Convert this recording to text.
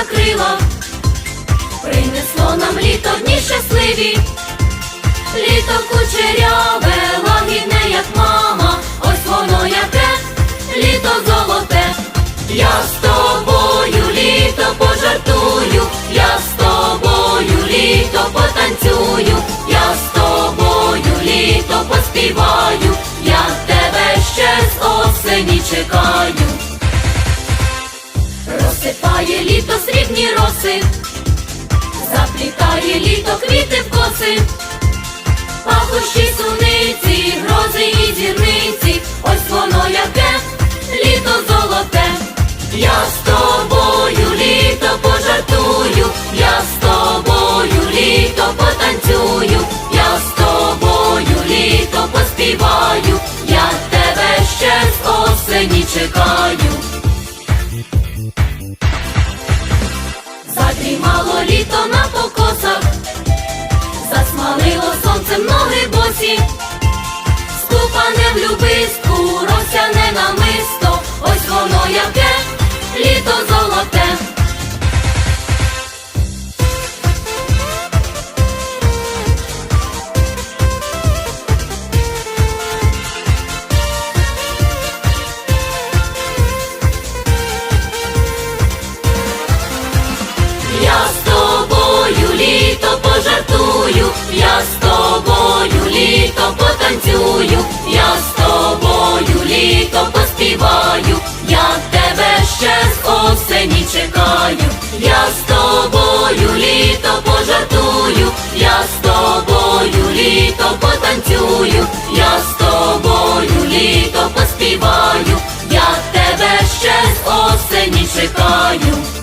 крила, принесло нам літо дні щасливі, літо кучеряве, лагідне, як мама, ось воно яке, літо золоте. Я з тобою літо пожартую, я з тобою літо потанцюю, я з тобою літо поспіваю, я тебе ще з осені чекаю. Розсипає літо срібні роси, заплітає літо квіти в коси, пахощі суниці, грози і зірниці, ось воно яке, літо золоте. Я з тобою літо пожартую, я з тобою літо потанцюю, я з тобою літо поспіваю, я тебе ще з осені чекаю. Задрімало літо на покосах, засмалило сонцем ноги босі, ступане в любистку, літо пожартую, я з тобою літо потанцюю, я з тобою літо поспіваю, я тебе ще з осені чекаю, я з тобою літо пожартую, я з тобою літо потанцюю, я з тобою літо поспіваю, я тебе ще з осені чекаю.